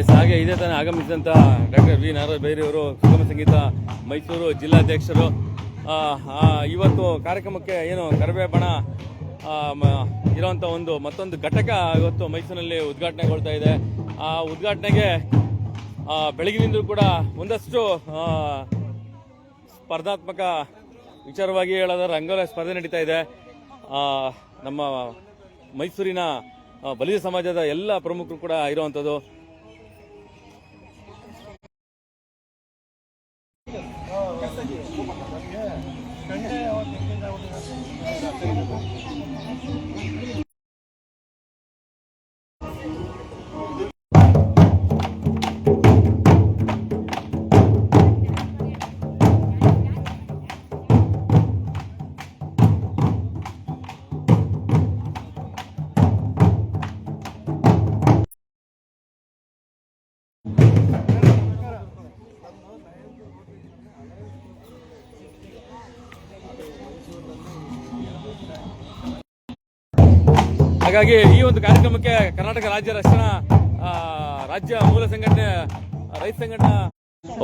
S, ಹಾಗೆ ಇದೇ ತಾನೇ ಆಗಮಿಸಿದಂಥ ಡಾಕ್ಟರ್ ವಿ ನಾರಾಯಣ ಬೈರಿಯವರು, ಸುಗಮ ಸಂಗೀತ ಮೈಸೂರು ಜಿಲ್ಲಾಧ್ಯಕ್ಷರು. ಇವತ್ತು ಕಾರ್ಯಕ್ರಮಕ್ಕೆ ಏನು ಕರವೇ ಬಣ ಇರುವಂಥ ಒಂದು ಮತ್ತೊಂದು ಘಟಕ ಇವತ್ತು ಮೈಸೂರಿನಲ್ಲಿ ಉದ್ಘಾಟನೆಗೊಳ್ತಾ ಇದೆ. ಆ ಉದ್ಘಾಟನೆಗೆ ಬೆಳಗಿನಿಂದಲೂ ಕೂಡ ಒಂದಷ್ಟು ಸ್ಪರ್ಧಾತ್ಮಕ ವಿಚಾರವಾಗಿ ಹೇಳೋದಾದ್ರೆ ರಂಗೋಲೆ ಸ್ಪರ್ಧೆ ನಡೀತಾ ಇದೆ. ನಮ್ಮ ಮೈಸೂರಿನ ಬಲಿಯ ಸಮಾಜದ ಎಲ್ಲ ಪ್ರಮುಖರು ಕೂಡ ಇರುವಂಥದ್ದು ಹಾಗಾಗಿ ಈ ಒಂದು ಕಾರ್ಯಕ್ರಮಕ್ಕೆ ಕರ್ನಾಟಕ ರಾಜ್ಯ ರಕ್ಷಣಾ ರಾಜ್ಯ ಮೂಲ ಸಂಘಟನೆ, ರೈತ ಸಂಘಟನೆ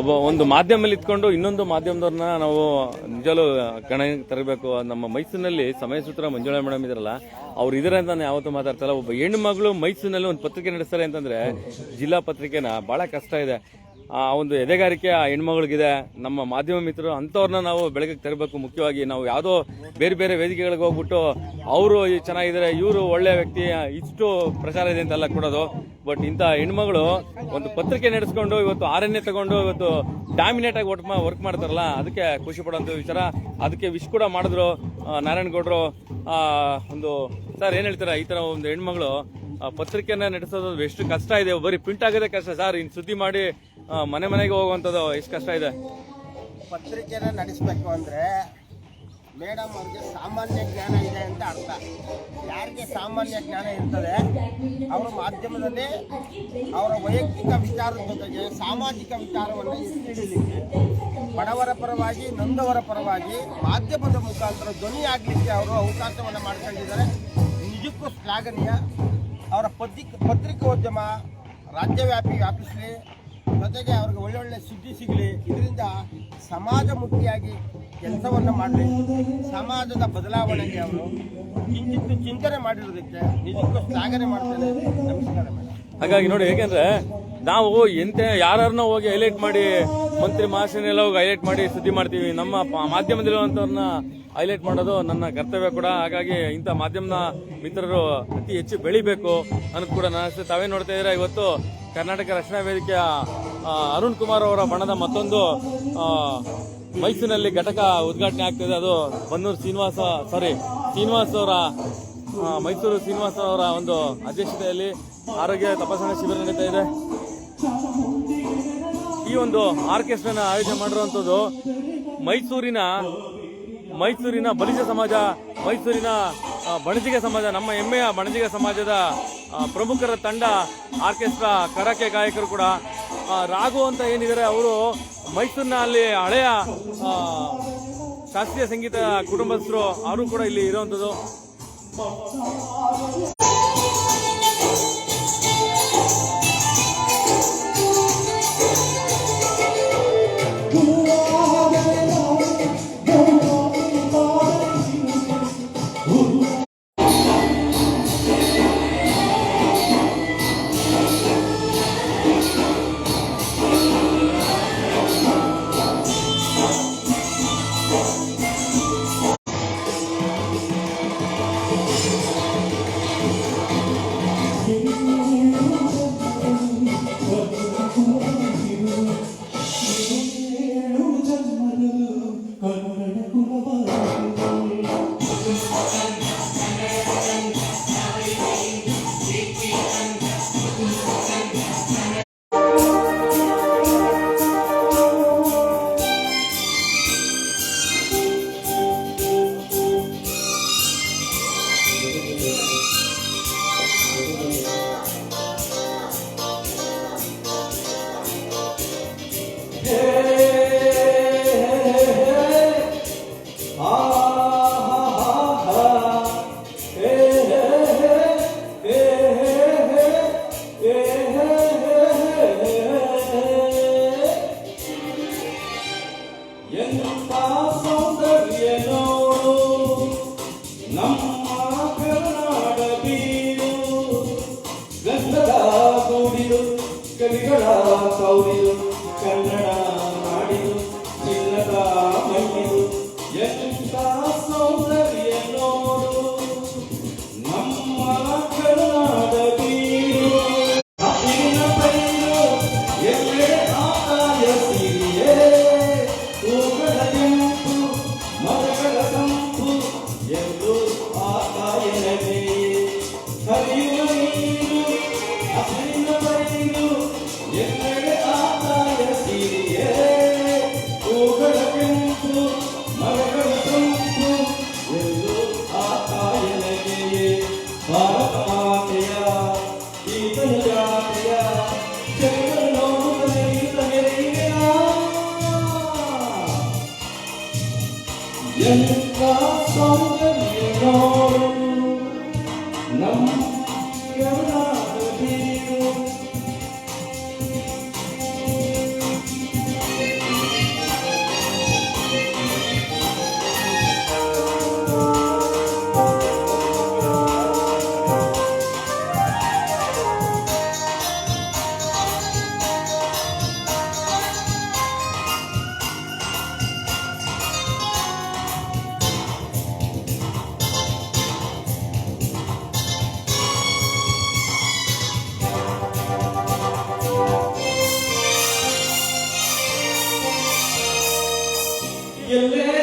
ಒಬ್ಬ ಒಂದು ಮಾಧ್ಯಮದಲ್ಲಿ ಇತ್ಕೊಂಡು ಇನ್ನೊಂದು ಮಾಧ್ಯಮದವ್ರನ್ನ ನಾವು ನಿಜಲು ಗಣ ತರಬೇಕು. ನಮ್ಮ ಮೈಸೂರಿನಲ್ಲಿ ಸಮಯ ಸೂತ್ರ ಮಂಜುಳಾ ಮೇಡಮ್ ಇದ್ರಲ್ಲ, ಅವ್ರು ಇದರ ಅಂತ ನಾನು ಯಾವತ್ತೂ ಮಾತಾಡ್ತಾರಲ್ಲ. ಒಬ್ಬ ಹೆಣ್ಣು ಮಗಳು ಮೈಸೂರಿನಲ್ಲಿ ಒಂದು ಪತ್ರಿಕೆ ನಡೆಸ್ತಾರೆ ಅಂತಂದ್ರೆ ಜಿಲ್ಲಾ ಪತ್ರಿಕೆನ ಬಹಳ ಕಷ್ಟ ಇದೆ. ಆ ಒಂದು ಎದೆಗಾರಿಕೆ ಆ ಹೆಣ್ಮಗಳಿಗಿದೆ. ನಮ್ಮ ಮಾಧ್ಯಮ ಮಿತ್ರರು ಅಂಥವ್ರನ್ನ ನಾವು ಬೆಳಕಿಗೆ ತರಬೇಕು. ಮುಖ್ಯವಾಗಿ ನಾವು ಯಾವುದೋ ಬೇರೆ ಬೇರೆ ವೇದಿಕೆಗಳಿಗೆ ಹೋಗ್ಬಿಟ್ಟು ಅವರು ಚೆನ್ನಾಗಿದ್ದಾರೆ, ಇವರು ಒಳ್ಳೆಯ ವ್ಯಕ್ತಿ, ಇಷ್ಟು ಪ್ರಚಾರ ಇದೆ ಅಂತೆಲ್ಲ ಕೊಡೋದು. ಬಟ್ ಇಂಥ ಹೆಣ್ಮಗಳು ಒಂದು ಪತ್ರಿಕೆ ನಡೆಸ್ಕೊಂಡು ಇವತ್ತು ಆರಣ್ಯ ತಗೊಂಡು ಇವತ್ತು ಡಾಮಿನೇಟ್ ಆಗಿ ಒಟ್ಟು ವರ್ಕ್ ಮಾಡ್ತಾರಲ್ಲ, ಅದಕ್ಕೆ ಖುಷಿ ಪಡೋಂಥ ವಿಚಾರ. ಅದಕ್ಕೆ ವಿಶ್ ಕೂಡ ಮಾಡಿದ್ರು ನಾರಾಯಣಗೌಡರು ಒಂದು, ಸರ್ ಏನು ಹೇಳ್ತಾರೆ, ಈ ಥರ ಒಂದು ಹೆಣ್ಮಗಳು ಪತ್ರಿಕೆಯನ್ನು ನಡೆಸೋದು ಎಷ್ಟು ಕಷ್ಟ ಇದೆ. ಬರೀ ಪ್ರಿಂಟ್ ಆಗೋದೇ ಕಷ್ಟ. ಸರ್ ಇನ್ನು ಸುದ್ದಿ ಮಾಡಿ ಮನೆ ಮನೆಗೆ ಹೋಗುವಂಥದ್ದು ಎಷ್ಟು ಕಷ್ಟ ಇದೆ. ಪತ್ರಿಕೆನ ನಡೆಸಬೇಕು ಅಂದರೆ ಮೇಡಮ್ ಅವ್ರಿಗೆ ಸಾಮಾನ್ಯ ಜ್ಞಾನ ಇದೆ ಅಂತ ಅರ್ಥ. ಯಾರಿಗೆ ಸಾಮಾನ್ಯ ಜ್ಞಾನ ಇರ್ತದೆ, ಅವರು ಮಾಧ್ಯಮದಲ್ಲಿ ಅವರ ವೈಯಕ್ತಿಕ ವಿಚಾರದ ಜೊತೆಗೆ ಸಾಮಾಜಿಕ ವಿಚಾರವನ್ನು ಹಿಡಿಲಿಕ್ಕೆ, ಬಡವರ ಪರವಾಗಿ, ನೊಂದವರ ಪರವಾಗಿ, ಮಾಧ್ಯಮದ ಮುಖಾಂತರ ಧ್ವನಿ ಆಗಲಿಕ್ಕೆ ಅವರು ಅವಕಾಶವನ್ನು ಮಾಡ್ಕೊಂಡಿದ್ದಾರೆ. ನಿಜಕ್ಕೂ ಶ್ಲಾಘನೀಯ. ಅವರ ಪತ್ರಿಕೆ, ಪತ್ರಿಕೋದ್ಯಮ ರಾಜ್ಯವ್ಯಾಪಿ ವ್ಯಾಪಿಸಲಿ. ಜೊತೆಗೆ ಅವ್ರಿಗೆ ಒಳ್ಳೊಳ್ಳೆ ಸುದ್ದಿ ಸಿಗಲಿ, ಇದರಿಂದ ಸಮಾಜ ಸಮಾಜಮುಖಿಯಾಗಿ ಕೆಲಸವನ್ನು ಮಾಡಲಿ. ಸಮಾಜದ ಬದಲಾವಣೆಗೆ ಅವರು ಕಿಂಚಿತ್ತು ಚಿಂತನೆ ಮಾಡಿರೋದಕ್ಕೆ ನಿಜಕ್ಕೂ ಶ್ಲಾಘನೆ ಮಾಡ್ತೇನೆ ನಮಸ್ಕಾರ ಹಾಗಾಗಿ ನೋಡಿ, ಹೇಗೆಂದ್ರೆ ನಾವು ಎಂತ ಯಾರನ್ನ ಹೋಗಿ ಹೈಲೈಟ್ ಮಾಡಿ, ಮಂತ್ರಿ ಮಹಾಶಯನೆಲ್ಲ ಹೋಗಿ ಹೈಲೈಟ್ ಮಾಡಿ ಸುದ್ದಿ ಮಾಡ್ತೀವಿ. ನಮ್ಮ ಮಾಧ್ಯಮದಲ್ಲಿರುವಂತವ್ರನ್ನ ಹೈಲೈಟ್ ಮಾಡೋದು ನನ್ನ ಕರ್ತವ್ಯ ಕೂಡ. ಹಾಗಾಗಿ ಇಂಥ ಮಾಧ್ಯಮದ ಮಿತ್ರರು ಅತಿ ಹೆಚ್ಚು ಬೆಳಿಬೇಕು ಅನ್ನೋದು ಕೂಡ ನನ್ನ. ತಾವೇ ನೋಡ್ತಾ ಇದ್ರೆ ಇವತ್ತು? ಕರ್ನಾಟಕ ರಕ್ಷಣಾ ವೇದಿಕೆಯ ಅರುಣ್ ಕುಮಾರ್ ಅವರ ಬಣದ ಮತ್ತೊಂದು ಮೈಸೂರಿನಲ್ಲಿ ಘಟಕ ಉದ್ಘಾಟನೆ ಆಗ್ತಿದೆ. ಅದು ಬನ್ನೂರು ಶ್ರೀನಿವಾಸ ಸಾರಿ ಶ್ರೀನಿವಾಸ್ ಅವರ ಮೈಸೂರು ಶ್ರೀನಿವಾಸ ಅವರ ಒಂದು ಅಧ್ಯಕ್ಷತೆಯಲ್ಲಿ ಆರೋಗ್ಯ ತಪಾಸಣಾ ಶಿಬಿರ ನಡೀತಾ ಇದೆ. ಈ ಒಂದು ಆರ್ಕೆಸ್ಟ್ರಾನ ಆಯೋಜನೆ ಮಾಡಿರುವಂತದ್ದು ಮೈಸೂರಿನ ಮೈಸೂರಿನ ಬಲಿಜ ಸಮಾಜ, ಮೈಸೂರಿನ ಬಣಜಿಗ ಸಮಾಜ, ನಮ್ಮ ಹೆಮ್ಮೆಯ ಬಣಜಿಗ ಸಮಾಜದ ಪ್ರಮುಖರ ತಂಡ ಆರ್ಕೆಸ್ಟ್ರಾ, ಕರಾಕೆ ಗಾಯಕರು ಕೂಡ. ರಾಘು ಅಂತ ಏನಿದ್ದಾರೆ, ಅವರು ಮೈಸೂರಿನ ಅಲ್ಲಿ ಹಳೆಯ ಶಾಸ್ತ್ರೀಯ ಸಂಗೀತ ಕುಟುಂಬಸ್ಥರು ಅವರು ಕೂಡ ಇಲ್ಲಿ ಇರುವಂಥದ್ದು. Yes. Yeah. ಎಲ್ಲೇ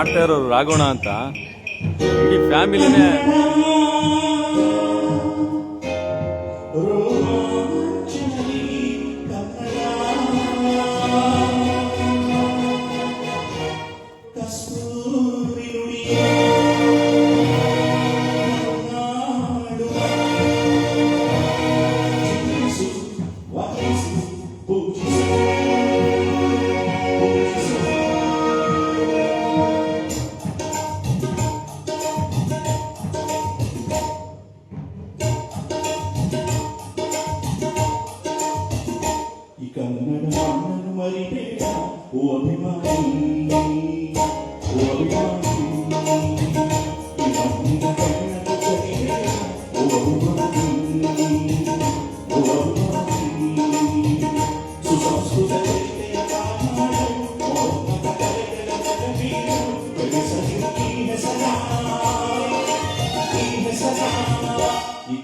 ಆಡ್ತಾ ಇರೋರು ರಾಗೋಣ ಅಂತ. ಇಡೀ ಫ್ಯಾಮಿಲಿನೇ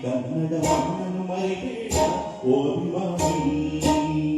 ಕನ್ನಡ ಮಣ್ಣನ್ನು ಮರಿಬೇಡ ಓ ಅಭಿಮಾನಿ ಓ ಅಭಿಮಾನಿ